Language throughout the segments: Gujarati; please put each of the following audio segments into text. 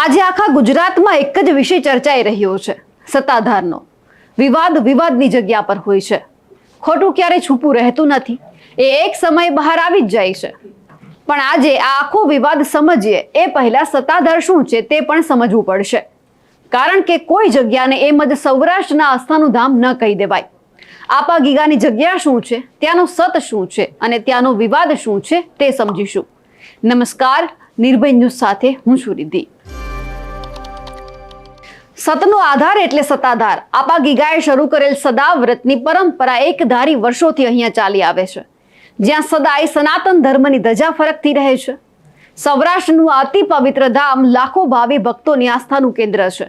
આજે આખા ગુજરાતમાં એક જ વિષય ચર્ચાઈ રહ્યો છે, સત્તાધારનો. વિવાદ વિવાદની જગ્યા પર હોય છે. ખોટું ક્યારેય છૂપું રહેતું નથી. એ એક સમય બહાર આવી જ જાય છે. પણ આજે આ આખો વિવાદ સમજીએ, એ પહેલા સત્તાધાર શું છે તે પણ સમજવું પડશે. કારણ કે કોઈ જગ્યાને એમ જ સૌરાષ્ટ્રના આસ્થાનું ધામ ન કહી દેવાય. આપા ગીગાની જગ્યા શું છે, ત્યાંનો સત શું છે અને ત્યાંનો વિવાદ શું છે તે સમજીશું. નમસ્કાર, નિર્ભય ન્યૂઝ સાથે હું છું રિદ્ધિ. સતનો આધાર એટલે સત્તાધાર. આપા ગીગાએ શરૂ કરેલ સદાવ્રતની પરંપરા એકધારી વર્ષોથી અહીંયા ચાલી આવે છે. જ્યાં સદાય સનાતન ધર્મની ધજા ફરકતી રહે છે. સૌરાષ્ટ્રનું અતિ પવિત્ર ધામ લાખો ભાવિ ભક્તોની આસ્થાનું કેન્દ્ર છે.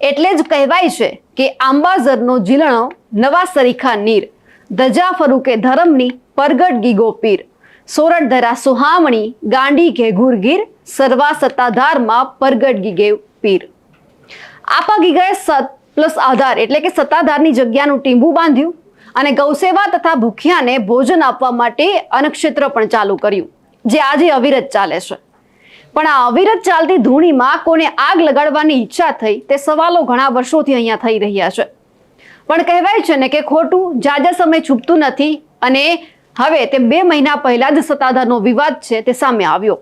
એટલે જ કહેવાય છે કે આંબાઝરનો જીલણો નવા સરીખા નીર, ધજા ફરુકે ધરમની પરગટ ગીગો પીર સોરઠ ધરા સુહામણી, ગાંડી ઘેઘુર ગીર, સર્વા સત્તાધારમાં પરગટ ગીગે પીર. આપા ગીગાએ સત પ્લસ આધાર એટલે કે સત્તાધારની જગ્યાનું ટીંબું બાંધ્યું અને ગૌસેવા તથા ભૂખ્યાને ભોજન આપવા માટે અન્નક્ષેત્ર પણ ચાલુ કર્યું, જે આજે અવિરત ચાલે છે. પણ આ અવિરત ચાલતી ધૂણીમાં કોને આગ લગાડવાની ઈચ્છા થઈ તે સવાલો ઘણા વર્ષોથી અહીંયા થઈ રહ્યા છે. પણ કહેવાય છે ને કે ખોટું જાજા સમય છૂપતું નથી અને હવે તે બે મહિના પહેલા જ સત્તાધારનો વિવાદ છે તે સામે આવ્યો.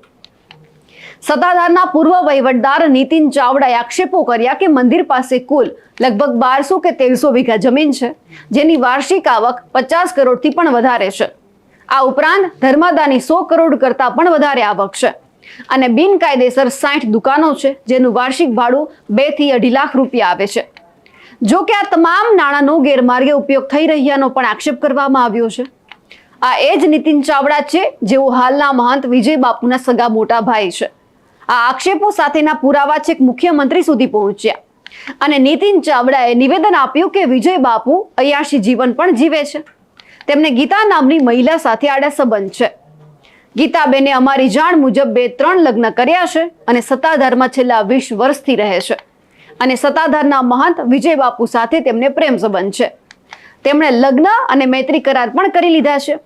સત્તાધારના પૂર્વ વહીવટદાર નીતિન ચાવડાએ આક્ષેપો કર્યા કે મંદિર પાસે કુલ લગભગ બારસો કે તેરસો વીઘા જમીન છે, જેની વાર્ષિક આવક પચાસ કરોડથી પણ વધારે છે. આ ઉપરાંત ધર્માદાની સો કરોડ કરતાં પણ વધારે આવક છે અને બિનકાયદેસર સાઠ દુકાનો છે, જેનું વાર્ષિક ભાડું બેથી અઢી લાખ રૂપિયા આવે છે. જો કે આ તમામ નાણાંનો ગેરમાર્ગે ઉપયોગ થઈ રહ્યાનો પણ આક્ષેપ કરવામાં આવ્યો છે. આ એ જ નીતિન ચાવડા છે, જેઓ હાલના મહંત વિજય બાપુના સગા મોટા ભાઈ છે. આ આક્ષેપો સાથેના પુરાવા છેક મુખ્યમંત્રી સુધી પહોંચ્યા. અને નીતિન ચાવડાએ નિવેદન આપ્યું કે વિજય બાપુ અયાશી જીવન પણ જીવે છે. તેમને ગીતા નામની મહિલા સાથે આડા સંબંધ છે. ગીતાબેને અમારી જાણ મુજબ બે ત્રણ લગ્ન કર્યા છે અને સત્તાધારમાં છેલ્લા વીસ વર્ષથી રહે છે. અને સત્તાધારના મહંત વિજય બાપુ સાથે તેમને પ્રેમ સંબંધ છે. તેમણે લગ્ન અને મૈત્રી કરાર પણ કરી લીધા છે.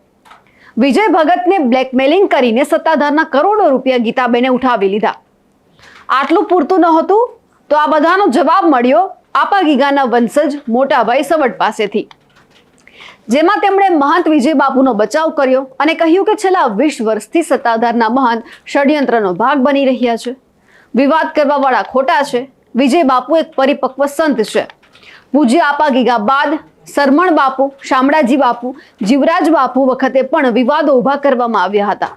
વિજય ભગતને બ્લેકમેલિંગ કરીને સત્તાધારના કરોડો રૂપિયા ગીતાબેને ઉઠાવી લીધા. આટલું પૂરતું નહોતું તો આ બધાનો જવાબ મળ્યો આપા ગીગાના વંશજ મોટાભાઈ સવટ પાસેથી. જેમાં તેમણે મહંત વિજય બાપુનો બચાવ કર્યો અને કહ્યું કે છેલ્લા વીસ વર્ષથી સત્તાધારના મહંત ષડયંત્રનો ભાગ બની રહ્યા છે. વિવાદ કરવાવાળા ખોટા છે. વિજય બાપુ એક પરિપક્વ સંત છે. પૂજ્ય આપા ગીગા બાદ સરમણ બાપુ, શામળાજી બાપુ, જીવરાજ બાપુ વખતે પણ વિવાદો ઊભા કરવામાં આવ્યા હતા.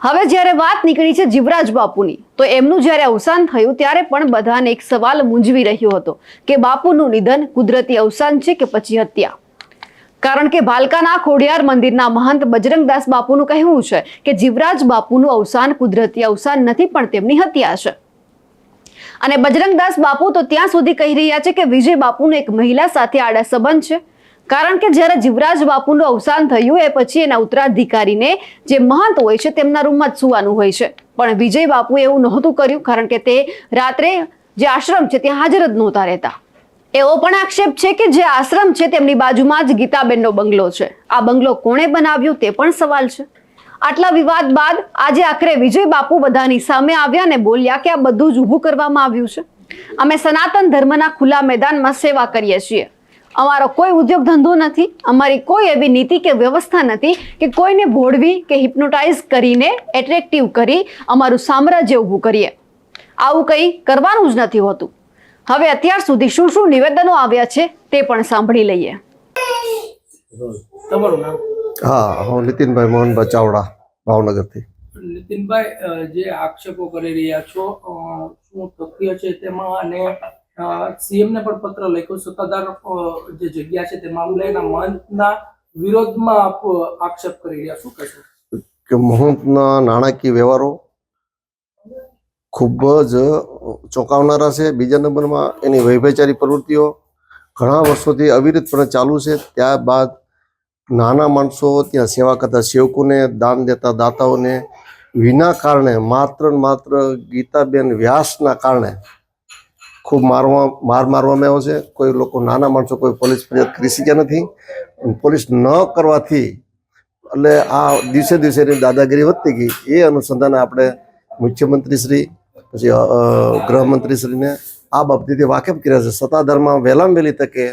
હવે જ્યારે વાત નીકળી છે જીવરાજ બાપુની, તો એમનું જ્યારે અવસાન થયું ત્યારે પણ બધાને એક સવાલ મૂંઝવી રહ્યો હતો કે બાપુનું નિધન કુદરતી અવસાન છે કે પછી હત્યા? કારણ કે ભાલકાના ખોડિયાર મંદિરના મહંત બજરંગદાસ બાપુનું કહેવું છે કે જીવરાજ બાપુનું અવસાન કુદરતી અવસાન નથી પણ તેમની હત્યા છે. અને બજરંગદાસ બાપુ તો ત્યાં સુધી કહી રહ્યા છે કે વિજય બાપુનો એક મહિલા સાથે આડા સંબંધ છે. કારણ કે જ્યારે જીવરાજ બાપુનું અવસાન થયું, એ પછી એના ઉત્તરાધિકારીને જે મહંત હોય છે, તેમના રૂમમાં જ સુવાનું હોય છે. પણ વિજય બાપુ એવું નહોતું કર્યું, કારણ કે તે રાત્રે જે આશ્રમ છે, ત્યાં હાજર જ નહોતા રહેતા. એવો પણ આક્ષેપ છે કે જે આશ્રમ છે, તેમની બાજુમાં જ ગીતાબેનનો બંગલો છે. આ બંગલો કોણે બનાવ્યો તે પણ સવાલ છે. આટલા વિવાદ બાદ આજે આખરે વિજય બાપુ બધાની સામે આવ્યા ને બોલ્યા કે આ બધું જ ઊભું કરવામાં આવ્યું છે. અમે સનાતન ધર્મના ખુલ્લા મેદાનમાં સેવા કરીએ છીએ. અમારો કોઈ ઉદ્યોગ ધંધો નથી, અમારી કોઈ એવી નીતિ કે વ્યવસ્થા નથી કે કોઈને ભોળવી કે હિપ્નોટાઇઝ કરીને એટ્રેક્ટિવ કરી અમારું સામ્રાજ્ય ઊભું કરીએ. આવું કંઈ કરવાનું જ નથી હોતું. હવે અત્યાર સુધી શું શું નિવેદનો આવ્યા છે તે પણ સાંભળી લઈએ. તમારું નામ? હા હું નીતિનભાઈ મોહનભાઈ ચાવડા ભાવનગરથી. નીતિનભાઈ જે આક્ષેપો કરી રહ્યા છો શું તથ્ય છે તેમાં? અને સીએમ ને પણ પત્ર લખ્યો સત્તાધાર જે જગ્યા છે તે મામલે એના મહંતના વિરોધમાં આપ આક્ષેપ કરી રહ્યા શું કહેશો? કે મહંતના નાણાકીય વ્યવહારો ખૂબ જ ચોંકાવનારા છે. બીજા નંબરમાં એની વૈભચારી પ્રવૃત્તિઓ ઘણા વર્ષોથી અવિરતપણે ચાલુ છે. ત્યારબાદ નાના માણસો ત્યાં સેવા કરતા સેવકોને દાન દેતા દાતાઓને, વિના કારણે, માત્ર ને માત્ર ગીતાબેન વ્યાસના કારણે ખૂબ મારવા, માર મારવામાં આવ્યો છે. કોઈ લોકો, નાના માણસો કોઈ પોલીસ ફરિયાદ કરી શક્યા નથી. પોલીસ ન કરવાથી, એટલે આ દિવસે દિવસેની દાદાગીરી વધતી ગઈ. એ અનુસંધાને આપણે મુખ્યમંત્રી શ્રી પછી ગૃહમંત્રીશ્રીને આ બાબતેથી વાકેફ કર્યા છે. સત્તાધારમાં વહેલામ વહેલી તકે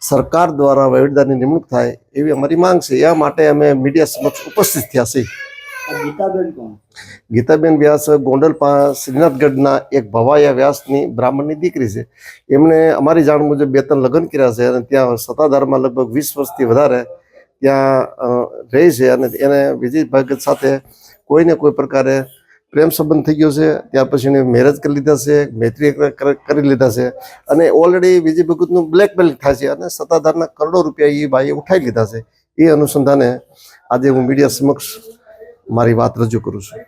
સરકાર દ્વારા વહીવટદારની નિમણૂક થાય એવી અમારી માંગ છે. એ માટે અમે મીડિયા સમક્ષ ઉપસ્થિત થયા છીએ. ગીતાબેન કોણ? ગીતાબેન વ્યાસ ગોંડલ શ્રીનાથગઢના એક ભવાયા વ્યાસની બ્રાહ્મણની દીકરી છે. એમણે અમારી જાણ મુજબ બે ત્રણ લગ્ન કર્યા છે અને ત્યાં સત્તાધારમાં લગભગ વીસ વર્ષથી વધારે ત્યાં રહે છે અને એને વિજય ભગત સાથે કોઈને કોઈ પ્રકારે પ્રેમ સંબંધ થઈ ગયો છે, ત્યાર પછી એને મેરેજ કરી લીધા છે, મૈત્રી કર- લીધા છે અને ઓલરેડી વિજય ભગતનું બ્લેકમેલ થાય છે અને સત્તાધારના કરોડો રૂપિયા એ ભાઈએ ઉઠાવી લીધા છે. એ અનુસંધાને આજે હું મીડિયા સમક્ષ મારી વાત રજૂ કરું છું.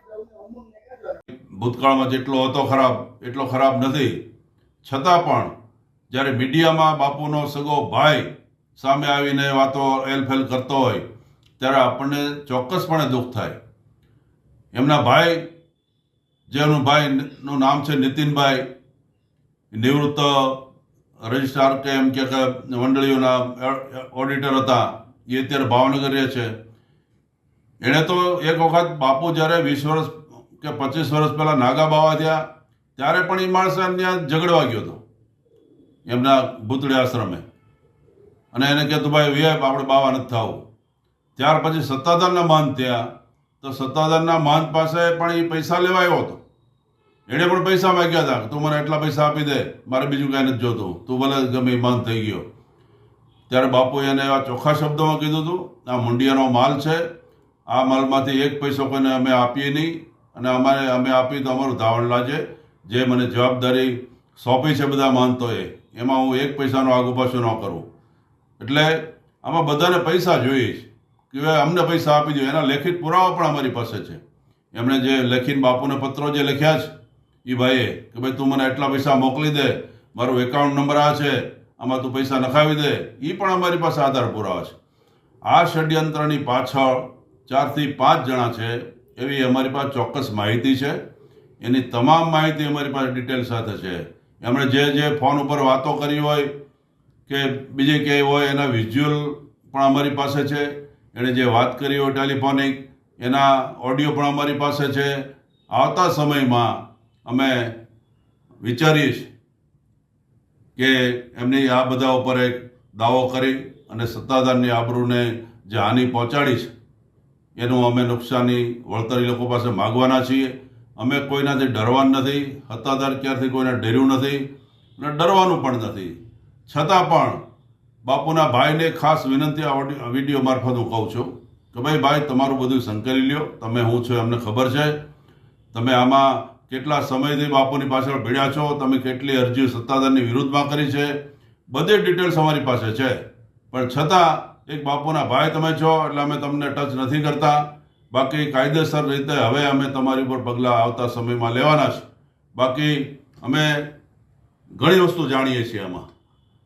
ભૂતકાળમાં જેટલો હતો ખરાબ, એટલો ખરાબ નથી. છતાં પણ જ્યારે મીડિયામાં બાપુનો સગો ભાઈ સામે આવીને વાતો એલફેલ કરતો હોય, ત્યારે આપણને ચોક્કસપણે દુઃખ થાય. એમના ભાઈ જેનું ભાઈનું નામ છે નીતિનભાઈ. નિવૃત્ત રજિસ્ટ્રાર કે એમ કે મંડળીઓના ઓડિટર હતા. એ અત્યારે ભાવનગર રહે છે. એણે તો એક વખત બાપુ જ્યારે વીસ વર્ષ કે પચીસ વર્ષ પહેલાં નાગા બાવા થયા, ત્યારે પણ એ માણસ ત્યાં ઝઘડવા ગયો હતો. એમના ભૂતળી આશ્રમે. અને એને કહેતું, ભાઈ વીઆઈપ આપણે બાવા નથી થવું. ત્યાર પછી સત્તાધારના માન થયા. તો સત્તાધારના માન પાસે પણ એ પૈસા લેવા આવ્યો હતો. એણે પણ પૈસા માગ્યા હતા તું મને એટલા પૈસા આપી દે, મારે બીજું કાંઈ નથી જોતું. તું ભલે ગમે એ માન થઈ ગયો. ત્યારે બાપુએ એને એવા ચોખ્ખા શબ્દોમાં કીધું હતું, આ મુંડિયાનો માલ છે, આ માલમાંથી એક પૈસો કોઈને અમે આપીએ નહીં, અને અમારે અમે આપી તો અમારું ધાવણ લાજે. જે મને જવાબદારી સોંપી છે બધા માનતો એ, એમાં હું એક પૈસાનો આગુ પાછું ન કરું. એટલે આમાં બધાને પૈસા જોઈએ છે કે અમને પૈસા આપી દો. એના લેખિત પુરાવા પણ અમારી પાસે છે. એમણે જે લખીને બાપુને પત્રો જે લખ્યા છે એ ભાઈએ કે ભાઈ તું મને એટલા પૈસા મોકલી દે, મારો એકાઉન્ટ નંબર આ છે, આમાં તું પૈસા નખાવી દે એ પણ અમારી પાસે આધાર પુરાવા છે. આ ષડયંત્રની પાછળ ચારથી પાંચ જણા છે, એવી અમારી પાસે ચોક્કસ માહિતી છે. એની તમામ માહિતી અમારી પાસે ડિટેલ સાથે છે. એમણે જે જે ફોન ઉપર વાતો કરી હોય કે બીજે ક્યાંય હોય, એના વિઝ્યુઅલ પણ અમારી પાસે છે. એણે જે વાત કરી હોય ટેલિફોનિક, એના ઓડિયો પણ અમારી પાસે છે. આવતા સમયમાં અમે વિચારીશ કે એમની આ બધા ઉપર એક દાવો કરી અને સત્તાધારની આબરૂને જે હાનિ પહોંચાડી છે, એનું અમે નુકસાની વળતર લોકો પાસે માગવાના છીએ. અમે કોઈનાથી ડરવાનું નથી, સત્તાધાર ક્યારથી કોઈને ડર્યું નથી અને ડરવાનું પણ નથી. છતાં પણ બાપુના ભાઈને ખાસ વિનંતી આ વીડિયો મારફત હું કહું છું કે ભાઈ ભાઈ, તમારું બધું સંકળી લ્યો. તમે હું છો એમને ખબર છે. તમે આમાં કેટલા સમયથી બાપુની પાછળ ભીડ્યા છો? તમે કેટલી અરજીઓ સત્તાધારની વિરુદ્ધમાં કરી છે? બધી ડિટેલ્સ અમારી પાસે છે. પણ છતાં, એક બાપુના ભાઈ તમે છો, એટલે અમે તમને ટચ નથી કરતા. બાકી કાયદેસર રીતે હવે અમે તમારી ઉપર પગલાં આવતા સમયમાં લેવાના છે. બાકી અમે ઘણી વસ્તુ જાણીએ છીએ આમાં.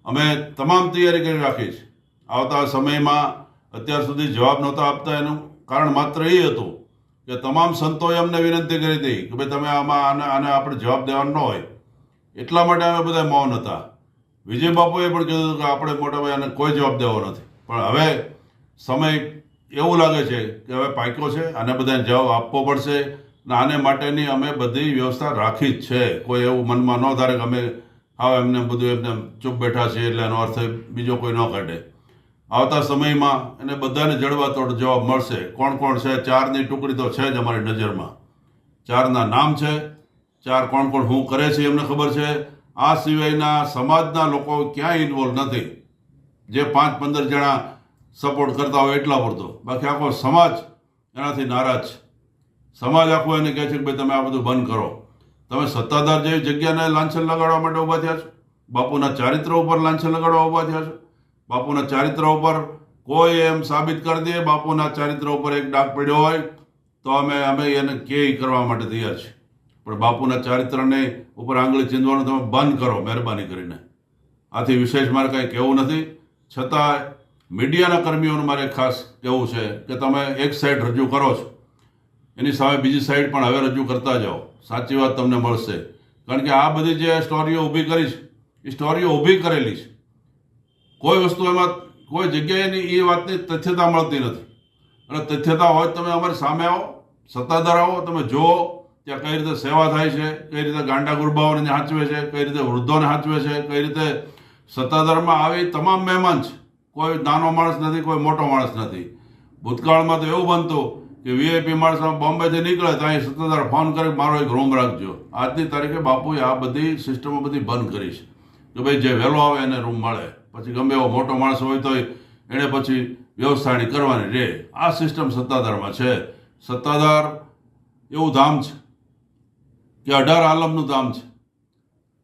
અમે તમામ તૈયારી કરી રાખી છે આવતા સમયમાં અત્યાર સુધી જવાબ નહોતા આપતા એનું કારણ માત્ર એ હતું કે તમામ સંતોએ અમને વિનંતી કરી હતી કે ભાઈ તમે આમાં આને આને આપણે જવાબ દેવાનો ન હોય. એટલા માટે અમે બધા મૌન હતા. વિજય બાપુએ પણ કીધું કે આપણે મોટા ભાઈ આને કોઈ જવાબ દેવો નથી. પણ હવે સમય એવું લાગે છે કે હવે પાક્યો છે, આને બધાને જવાબ આપવો પડશે અને આને માટેની અમે બધી વ્યવસ્થા રાખી જ છે. કોઈ એવું મનમાં ન ધારે કે અમે હા એમને બધું એમને ચૂપ બેઠા છે એટલે એનો અર્થ બીજો કોઈ ન કાઢે આવતા સમયમાં એને બધાને જડબાતોડ જવાબ મળશે. કોણ કોણ છે? ચારની ટુકડી તો છે જ અમારી નજરમાં. ચારના નામ છે. ચાર કોણ કોણ શું કરે છે એમને ખબર છે. આ સિવાયના સમાજના લોકો ક્યાંય ઇન્વોલ્વ નથી. જે પાંચ પંદર જણા સપોર્ટ કરતા હોય એટલા પૂરતો બાકી આખો સમાજ એનાથી નારાજ છે. સમાજ આખો એને કહે છે કે ભાઈ તમે આ બધું બંધ કરો. તમે સત્તાધાર જેવી જગ્યાને લાંછન લગાડવા માટે ઊભા થયા છો? બાપુના ચારિત્ર ઉપર લાંછન લગાડવા ઊભા થયા છો? બાપુના ચારિત્ર ઉપર કોઈ એમ સાબિત કરી દે, બાપુના ચારિત્ર ઉપર એક ડાક પડ્યો હોય, તો અમે અમે એને કે કરવા માટે તૈયાર છીએ. પણ બાપુના ચારિત્રને ઉપર આંગળી ચીંધવાનું તમે બંધ કરો, મહેરબાની કરીને. આથી વિશેષ મારે કંઈ કહેવું નથી. છતાં મીડિયાના કર્મીઓને મારે ખાસ કહેવું છે કે તમે એક સાઈડ રજૂ કરો છો. એની સામે બીજી સાઈડ પણ હવે રજૂ કરતા જાઓ. સાચી વાત તમને મળશે. કારણ કે આ બધી જે સ્ટોરીઓ ઊભી કરી છે, એ સ્ટોરીઓ ઊભી કરેલી છે. કોઈ વસ્તુ એમાં કોઈ જગ્યાએની એ વાતની તથ્યતા મળતી નથી. અને તથ્યતા હોય તમે અમારી સામે આવો, સત્તાધાર આવો, તમે જુઓ ત્યાં કઈ રીતે સેવા થાય છે, કઈ રીતે ગાંડા ગુરબાઓને હાંચવે છે, કઈ રીતે વૃદ્ધોને હાંચવે છે, કઈ રીતે સત્તાધારમાં આવી તમામ મહેમાન છે. કોઈ નાનો માણસ નથી, કોઈ મોટો માણસ નથી. ભૂતકાળમાં તો એવું બનતું કે વીઆઈપી માણસ બોમ્બેથી નીકળે તો અહીં સત્તાધાર ફોન કરે મારો એક રૂમ રાખજો. આજની તારીખે બાપુએ આ બધી સિસ્ટમો બધી બંધ કરી છે. કે ભાઈ જે વહેલો આવે એને રૂમ મળે. પછી ગમે એવો મોટો માણસ હોય તો એણે પછી વ્યવસ્થાની કરવાની રહે આ સિસ્ટમ સત્તાધારમાં છે. સત્તાધાર એવું ધામ છે કે અઢાર આલમનું ધામ છે.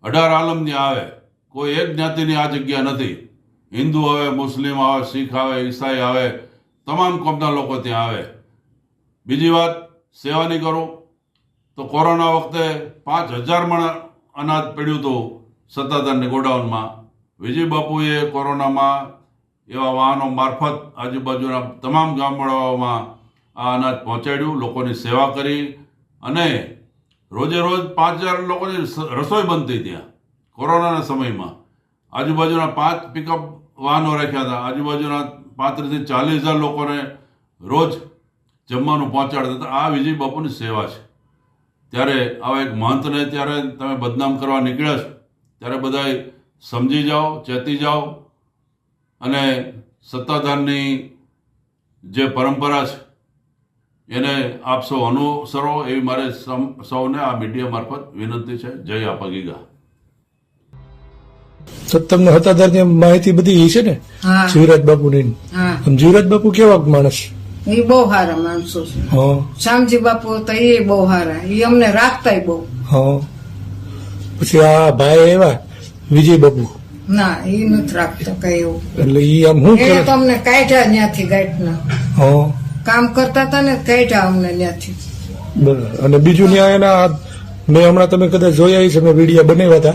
અઢાર આલમની આવે. કોઈ એક જ્ઞાતિની આ જગ્યા નથી. હિન્દુ આવે, મુસ્લિમ આવે, શીખ આવે, ઈસાઈ આવે, તમામ કોમના લોકો ત્યાં આવે. બીજી વાત, સેવાની કરું. તો કોરોના વખતે પાંચ હજાર મણ અનાજ પડ્યું હતું સત્તાધારની ગોડાઉનમાં. વિજય બાપુએ કોરોનામાં એવા વાહનો મારફત આજુબાજુના તમામ ગામડાઓમાં આ અનાજ પહોંચાડ્યું, લોકોની સેવા કરી અને રોજે રોજ પાંચ હજાર લોકોની રસોઈ બનતી ત્યાં કોરોનાના સમયમાં. આજુબાજુના પાંચ પિકઅપ વાહનો રાખ્યા હતા. આજુબાજુના પાંત્રીસથી ચાલીસ હજાર લોકોને રોજ જમવાનું પહોંચાડતા હતા. આ વિજય બાપુની સેવા છે. ત્યારે આવા એક મહંતને ત્યારે તમે બદનામ કરવા નીકળ્યા છો. ત્યારે બધાય સમજી જાઓ ચેતી જાઓ અને સત્તાધારની જે પરંપરા છે એને આપ સૌ અનુસરો એવી મારે સૌને આ મીડિયા મારફત વિનંતી છે. જય આપગીગા તો તમને હતાધારની માહિતી બધી છે ને? જીવરાજ બાપુની. હા. જીવરાજ બાપુ કેવા માણસ? એ બહુ સારા માણસો છે. હા. શ્યામજી બાપુ તો એ બહુ સારા. એ અમને રાખતા બહુ. હા. પછી આ ભાઈ એવા વિજય બાબુ ના એ નથી રાખતો કઈ એવું. એટલે ઈ આમ હું એને કરે? તો અમને કાઢ્યા ત્યાંથી ગાંઠના હા. કામ કરતા હતા ને કાઢ્યા અમને ત્યાંથી બરાબર. અને બીજું ત્યાં એના મેં હમણાં તમે કદાચ જોયા છે મેં વિડીયા બનાવ્યા હતા.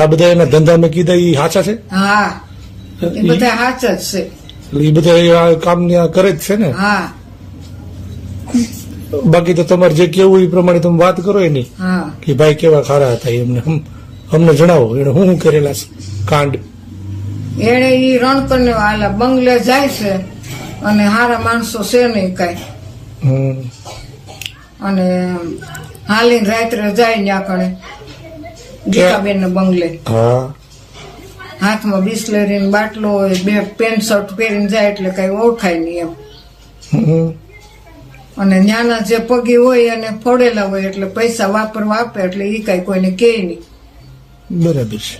આ બધા એના ધંધા મેં કીધા એ હાચા છે? હા. એ બધા સાચા જ છે. એટલે એ બધા આ કામ કરે જ છે ને? હા. બાકી તો તમારે જે કેવું એ પ્રમાણે તમે વાત કરો એની. હા. કે ભાઈ કેવા ખારા હતા એમને હમ- અમને જણાવો એને શું શું કરેલા કાંડ. એને ઈ રણકરને વાલા બંગલે જાય છે અને હારા માણસો છે નહીં કાંઈ. અને હાલીને રાત્રે જાય ત્યાં કણે ગીતાબેન બંગલે. હા. હાથમાં બિસ્લેરીનો બાટલો હોય બે પેન્ટ શર્ટ પહેરીને જાય એટલે કઈ ઓળખાય નહીં એમ. હમ. અને નાના જે પગી હોય અને ફોડેલા હોય એટલે પૈસા વાપરવા આપે એટલે એ કઈ કોઈને કે નહીં. બરાબર છે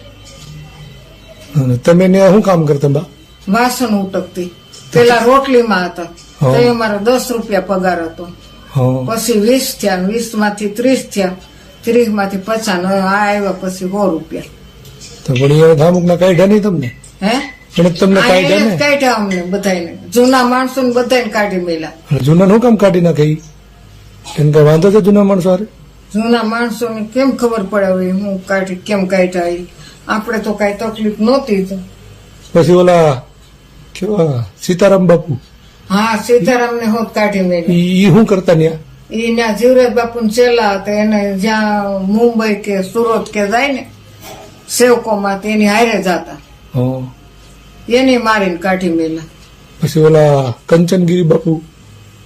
અને તમે ને શું કામ કરતા બા વાસણ ઉટકતી. પેલા રોટલીમાં હતા. તો એ અમારો દસ રૂપિયા પગાર હતો. પછી વીસ થયા વીસમાંથી ત્રીસ થયા. ત્રીસમાંથી પચાસ આ આવ્યા પછી સો રૂપિયા. તો પણ એ ધામુક ના કાઢ્યા નહીં તમને? હે? પણ તમને કાઢ્યા ને? કાઢ્યા અમને બધાને જૂના માણસો ને બધાને કાઢી મેલા જૂના નું કામ કાઢી નાખી કેમ એને કઈ વાંધો છે જૂના માણસો હારે? જૂના માણસોને કેમ ખબર પડે હવે હું કાઢી કેમ કાઢ્યા એ? આપણે તો કાંઈ તકલીફ નહોતી તો. પછી ઓલા કેવા સીતારામ બાપુ? હા સીતારામ ને હોત કાઢી મેં ઈ ઈ શું કરતા ન્યા? ઈ ત્યાં જીવરાજ બાપુ ચેલા હતા એને જ્યાં મુંબઈ કે સુરત કે જાય ને સેવકોમાં તો એની હારે જતા હા. એની મારીને કાઢી મેલા પછી ઓલા કંચનગીરી બાપુ?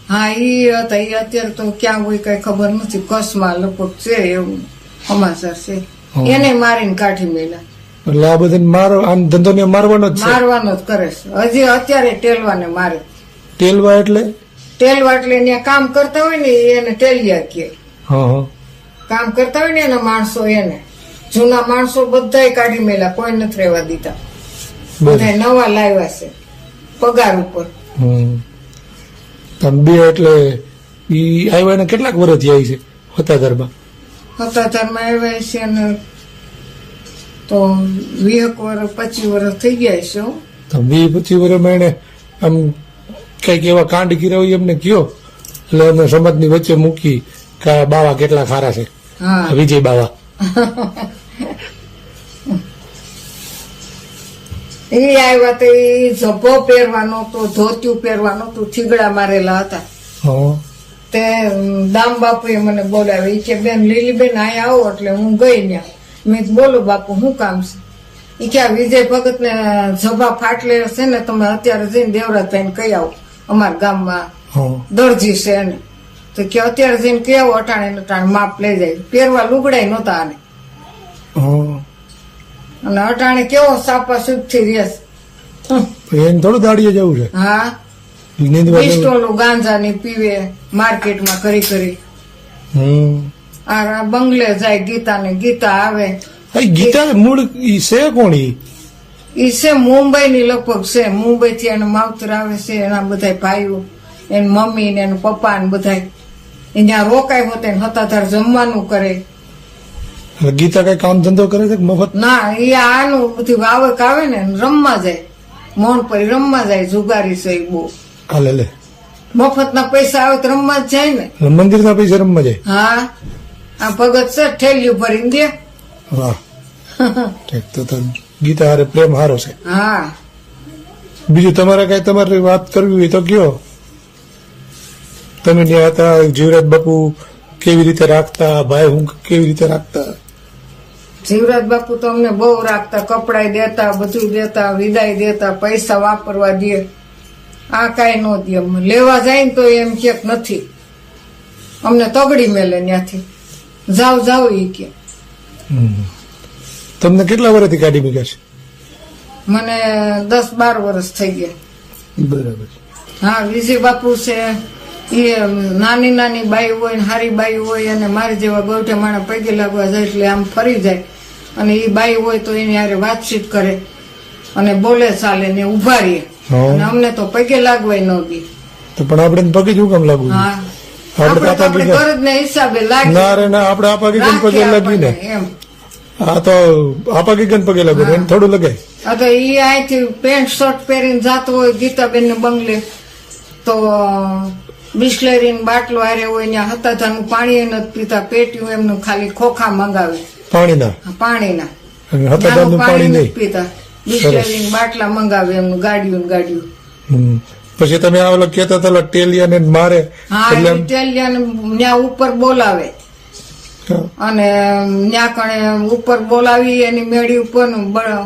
હા એ હતા એ અત્યારે તો ક્યાં હોય કઈ ખબર નથી. કસમાં લપટ છે એવું સમાચાર છે. એને મારીને કાઢી મેલા. એટલે આ બધાને માર આમ ધંધો ને મારવાનો જ મારવાનો જ કરે છે. હજી અત્યારે ટેલવાને મારે. ટેલવા એટલે? ટેલવા એટલે ત્યાં કામ કરતા હોય ને એને ટેલિયા કે કામ કરતા હોય ને એના માણસો એને. જૂના માણસો બધાય કાઢી મેલા કોઈ નથી રહેવા દીધા. બધા નવા લાવ્યા છે પગાર ઉપર. હમ. તમે બે એટલે ઈ આવ્યા ને કેટલાક વર્ષ થયા છે હતાધારમાં સત્તાધારમાં આવ્યા છે અને તો વીસ વર્ષ પચીસ વર્ષ થઈ ગયા છે હો. તો વી પચીસ વર્ષમાં એને આમ કંઈક એવા કાંડ હોય એમને કયો. એટલે અમે સમાજની વચ્ચે મૂકી કે આ બાવા કેટલા ખારા છે. હા. વિજય બાવા. એ આવ્યા તો એ ઝભ્ભો પહેરવાનો તો ધોતિયું પહેરવાનું તો થીગડા મારેલા હતા. હા. તે દામ બાપુએ મને બોલાવે ઈ કે બેન લીલીબેન અહીંયા આવો એટલે હું ગઈ ત્યાં મેં બોલો બાપુ શું કામ છે? ઈ કે આ વિજય ભગત ને ઝભા ફાટલે છે ને તમે અત્યારે જઈને દેવરાજભાઈ કહી આવો. અમારા ગામમાં હા. દરજી છે એને. તો કે અત્યારે જઈને કેવું અટાણે ને અટાણે માપ લઈ જાય. પહેરવા લુગડાય નહોતા આને. અને અટાણે કેવો સાપા સુખથી પછી એને થોડું દાડીએ જવું છે. હા. જવું. ગાંજા ની પીવે માર્કેટમાં કરી કરી. આ બંગલે જાય ગીતા ને ગીતા આવે. ગીતા મૂળ ઈ છે કોણી ઈ? છે મુંબઈ ની લગભગ છે. મુંબઈ થી એનું માવતર આવે છે એના બધા ભાઈઓ એની મમ્મી ને એના પપ્પા ને બધા ત્યાં રોકાય હોતે એને હતાધાર જમવાનું કરે. ગીતા કઈ કામ ધંધો કરે છે મફત? ના એ આનું બધી આવક આવે ને રમવા જાય. મોન પરી રમવા જાય જુગારી છે બહુ. હાલે લે. મફત ના પૈસા આવે તો રમવા જ જાય ને. મંદિર ના પૈસા રમવા જાય? હા. આ ભગત છે ઠેલિયું ભરીને દે. વાહ. તો તો ગીતા હારે પ્રેમ હારો છે. હા. બીજું તમારે કઈ તમારે વાત કરવી હોય તો કયો. તમે ત્યાં હતા જીવરાજ બાપુ કેવી રીતે રાખતા ભાઈ હું કેવી રીતે રાખતા? જીવરાજ બાપુ તો અમને બહુ રાખતા કપડાય દેતા બધું દેતા વિદાય દેતા પૈસા વાપરવા દે. આ કાંઈ ન દે અમને. લેવા જાય ને તો એમ કે નથી. અમને તગડી મેલે ત્યાંથી જાવ જાવ એ કે. તમને કેટલા વર્ષથી કાઢી મૂક્યા છે? મને દસ બાર વર્ષ થઈ ગયા. બરાબર. હા વિજય બાપુ છે એ નાની નાની બાઈ હોય ને હારી બાઈ હોય અને મારી જેવા ગોઠે માણા પગે લાગવા જાય એટલે આમ ફરી જાય. અને એ બાઈ હોય તો એની હારે વાતચીત કરે અને બોલે ચાલે ને ઊભા રહીએ અને અમને તો પગે લાગવાય ન દી તો પણ આપણે પગે જ હું કામ લાગુ હા. આપણે ગરજ ને હિસાબે લાગે ના રે ના આપણે આપા ગીગન પગે લાગી ને? એમ. હા તો આપા ગીગન પગે લાગુ એને થોડું લગાય. આ તો એ અહીંથી પેન્ટ શર્ટ પહેરીને જાતો હોય ગીતાબેન ને બંગલે તો બિસ્લેરી બાટલો આરે હોય હતા હતાધાનું પાણી નથી પીતા પેટ્યું એમનું ખાલી ખોખા મંગાવે. પાણીના? પાણીના. અને હતા પાણી નથી પીતા. બિસ્લેરી બાટલા મંગાવે એમનું ગાડીયું ને ગાડીયું પછી તમે આ ઓલા કેતા હતા ટેલિયા ને મારે હા ટેલિયા ને ત્યાં ઉપર બોલાવે. અને ત્યાં કણે ઉપર બોલાવી એની મેળી ઉપર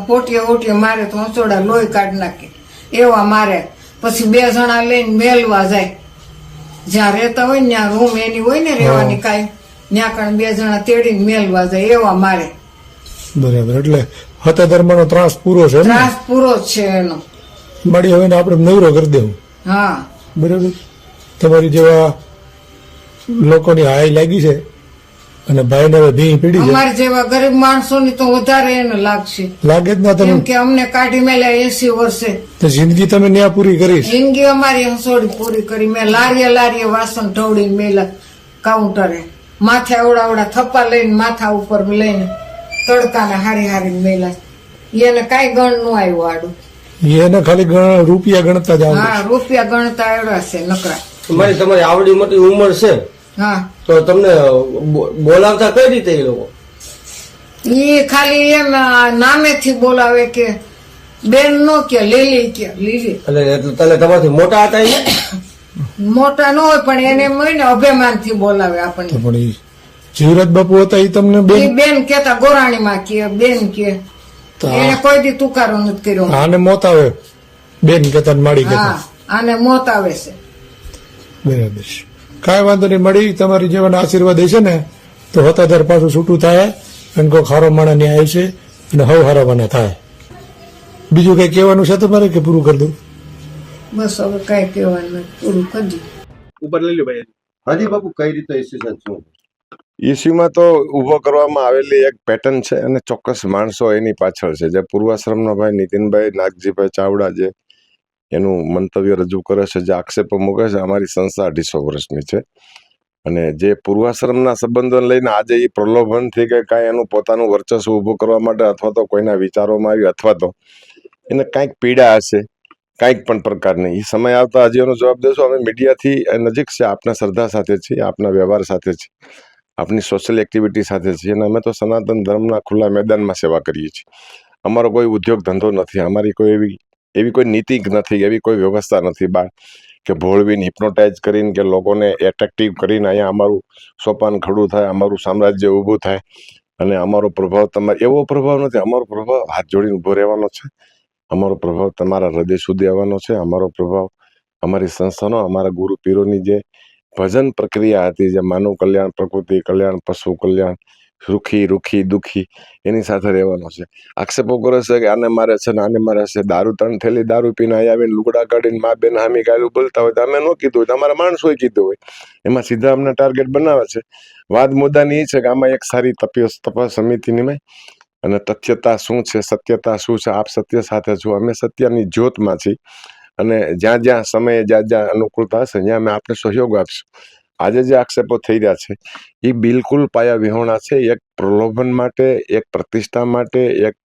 હોટીએ હોટીએ મારે તો હંચોડા લોહી કાઢી નાખે. એવા મારે. પછી બે જણા લઈને મેલવા જાય. જ્યાં રહેતા હોય ને ત્યાં રૂમ એની હોય ને રહેવાની કાંઈ ત્યાં કણ બે જણા તેડીને મેલવા જાય એવા મારે. બરાબર એટલે હતા ધર્મનો ત્રાસ પૂરો છે ત્રાસ પૂરો જ છે એનો. મળી હવે ને આપણે નવરો કરી દેવું. હા. બરાબર? તમારી જેવા લોકોની હાય લાગી છે અને ભાઈને હવે ભીં પીડી અમારે જેવા ગરીબ માણસોની તો વધારે એને લાગશે. લાગે જ ના તમે કે અમને કાઢી મેલ્યા એસી વર્ષે. તો જિંદગી તમે ન્યા પૂરી કરી જિંદગી અમારી હસોડી પૂરી કરી. મેં લારીએ લારીએ વાસણ ઢોળીને મેલા કાઉન્ટરે. માથે અવડા અવડા થપ્પા લઈને માથા ઉપર લઈને તડકાને હારી હારી મેલા. એને કાંઈ ગણનું આવ્યું આડું. એને ખાલી રૂપિયા ગણતા જ હા રૂપિયા ગણતા એવડા છે નકરા. તમારી તમારી આવડી મોટી ઉંમર છે. હા. તો તમને બોલાવતા કઈ રીતે એ લોકો? એ ખાલી એમ નામે નામેથી બોલાવે કે બેન નો કે લીલી કે લીલી. એટલે તને તમારથી મોટા હતા એ મોટા ન હોય પણ એને એમ હોય ને અભિમાનથી બોલાવે આપણને. પણ એ જીવરાજ બાપુ હતા એ તમને બેન? બેન કેતા ગોરાણી માં કે બેન કે. એને કોઈ દી તુકારો નથી કર્યો. આને મોત આવે. બેન કેતા માડી હા કેતા આને મોત આવે છે. બરાબર છે. કાંઈ વાંધો નહીં મળી તમારી જીવન આશીર્વાદ હશે ને તો હતાધાર પાછું છૂટું થાય અને કોઈ ખારો માણા ન્યાય છે અને હવ હારો મને થાય. બીજું કઈ કહેવાનું છે તમારે કે પૂરું કરી દઉં? બસ હવે કઈ કહેવાનું પૂરું કરી દીધું. હાજી બાપુ કઈ રીતે ઇસ્યુશન શું ઇસ્યુમાં તો ઊભો કરવામાં આવેલી એક પેટર્ન છે અને ચોક્કસ માણસો એની પાછળ છે. જે પૂર્વાશ્રમનો ભાઈ નીતિનભાઈ નાગજીભાઈ ચાવડા જે એનું મંતવ્ય રજૂ કરે છે, જે આક્ષેપો મૂકે છે, અમારી સંસ્થા અઢીસો વર્ષની છે. અને જે પૂર્વાશ્રમના સંબંધોને લઈને આજે એ પ્રલોભનથી કે કાંઈ એનું પોતાનું વર્ચસ્વ ઊભું કરવા માટે અથવા તો કોઈના વિચારોમાં આવી અથવા તો એને કાંઈક પીડા હશે, કાંઈક પણ પ્રકારની. એ સમય આવતા હજી એનો જવાબ દેશો. અમે મીડિયાથી નજીક છે, આપના શ્રદ્ધા સાથે છીએ આપના વ્યવહાર સાથે છીએ આપની સોશિયલ એક્ટિવિટી સાથે છીએ અને અમે તો સનાતન ધર્મના ખુલ્લા મેદાનમાં સેવા કરીએ છીએ. અમારો કોઈ ઉદ્યોગ ધંધો નથી. અમારી કોઈ એવી એવી કોઈ નીતિ નથી, એવી કોઈ વ્યવસ્થા નથી બહાર. કે ભોળવીને હિપ્નોટાઇઝ કરીને કે લોકોને એટ્રેક્ટિવ કરીને અહીંયા અમારું સોપાન ખડું થાય, અમારું સામ્રાજ્ય ઊભું થાય અને અમારો પ્રભાવ તમારે એવો પ્રભાવ નથી, અમારો પ્રભાવ હાથ જોડીને ઊભો રહેવાનો છે. અમારો પ્રભાવ તમારા હૃદય સુધી આવવાનો છે, અમારો પ્રભાવ અમારી સંસ્થાનો, અમારા ગુરુ પીરોની જે ભજન પ્રક્રિયા હતી, જે માનવ કલ્યાણ, પ્રકૃતિ કલ્યાણ, પશુ કલ્યાણ સુખી રૂખી, દુઃખી એની સાથે રહેવાનો છે. આક્ષેપો કરે છે કે આને મારે છે ને આને મારે છે. દારૂ, ત્રણ થેલી દારૂ પીને અહીં આવીને લુગડા કાઢીને મા બેન હામી ગાયલું બોલતા હોય તો અમે ન કીધું હોય તો અમારા માણસોએ કીધું હોય. એમાં સીધા અમને ટાર્ગેટ બનાવે છે. વાદ મુદ્દાની એ છે કે આમાં એક સારી તપસ, તપાસ સમિતિની મેં. અને તથ્યતા શું છે? સત્યતા શું છે? આપ સત્ય સાથે છો. અમે સત્યની જ્યોતમાં છીએ. અને જ્યાં જ્યાં સમયે જ્યાં જ્યાં અનુકૂળતા હશે, ત્યાં અમે આપણે સહયોગ આપશું. આજે જે આક્ષેપો થઈ રહ્યા છે, એ બિલકુલ પાયા વિહોણા છે. એક પ્રલોભન માટે, એક પ્રતિષ્ઠા માટે, એક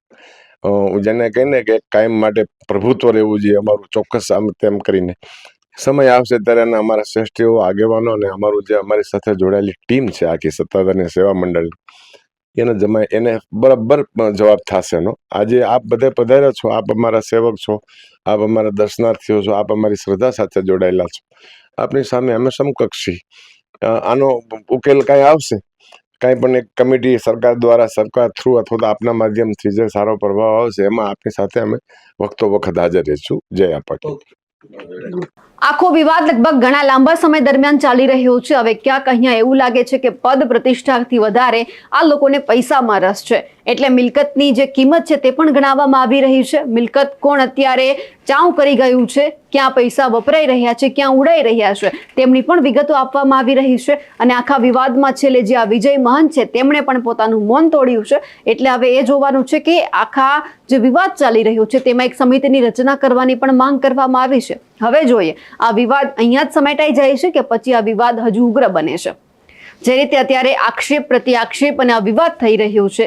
જેને કહીને કે કાયમ માટે પ્રભુત્વ રહેવું જોઈએ અમારું ચોક્કસ આમ તેમ કરીને. સમય આવશે ત્યારે અને અમારા શ્રેષ્ઠીઓ, આગેવાનો અને અમારું જે અમારી સાથે જોડાયેલી ટીમ છે, આખી સત્તાધારની સેવા મંડળની એને જમાય એને બરાબર જવાબ થશે એનો. આજે આપ બધે પધાર્યા છો, આપ અમારા સેવક છો, આપ અમારા દર્શનાર્થીઓ છો, આપ અમારી શ્રદ્ધા સાથે જોડાયેલા છો. આપની સામે અમે સમકક્ષી. આનો ઉકેલ કાંઈ આવશે? કાંઈ પણ એક કમિટી સરકાર દ્વારા, સરકાર થ્રુ અથવા તો આપના માધ્યમથી જે સારો પ્રભાવ આવશે, એમાં આપની સાથે અમે વખતો વખત હાજર રહીશું. જય આપા આખો વિવાદ લગભગ ઘણા લાંબા સમય દરમિયાન ચાલી રહ્યો છે. હવે ક્યાંક અહીંયા એવું લાગે છે કે પદ પ્રતિષ્ઠાથી વધારે આ લોકોને પૈસામાં રસ છે. એટલે મિલકતની જે કિંમત છે તે પણ ગણાવવામાં આવી રહી છે. મિલકત કોણ અત્યારે ચાઉ કરી ગયું છે, ક્યાં પૈસા વપરાઈ રહ્યા છે, ક્યાં ઉડાઈ રહ્યા છે, તેમની પણ વિગતો આપવામાં આવી રહી છે. અને આખા વિવાદમાં છેલ્લે જે આ વિજય મહંત છે, તેમણે પણ પોતાનું મૌન તોડ્યું છે. એટલે હવે એ જોવાનું છે કે આખા જે વિવાદ ચાલી રહ્યો છે, તેમાં એક સમિતિની રચના કરવાની પણ માંગ કરવામાં આવી છે. હવે જોઈએ, આ વિવાદ અહીંયા જ સમેટાઈ જાય છે કે પછી આ વિવાદ હજુ ઉગ્ર બને છે? જે રીતે અત્યારે આક્ષેપ પ્રતિ આક્ષેપ અને આ વિવાદ થઈ રહ્યો છે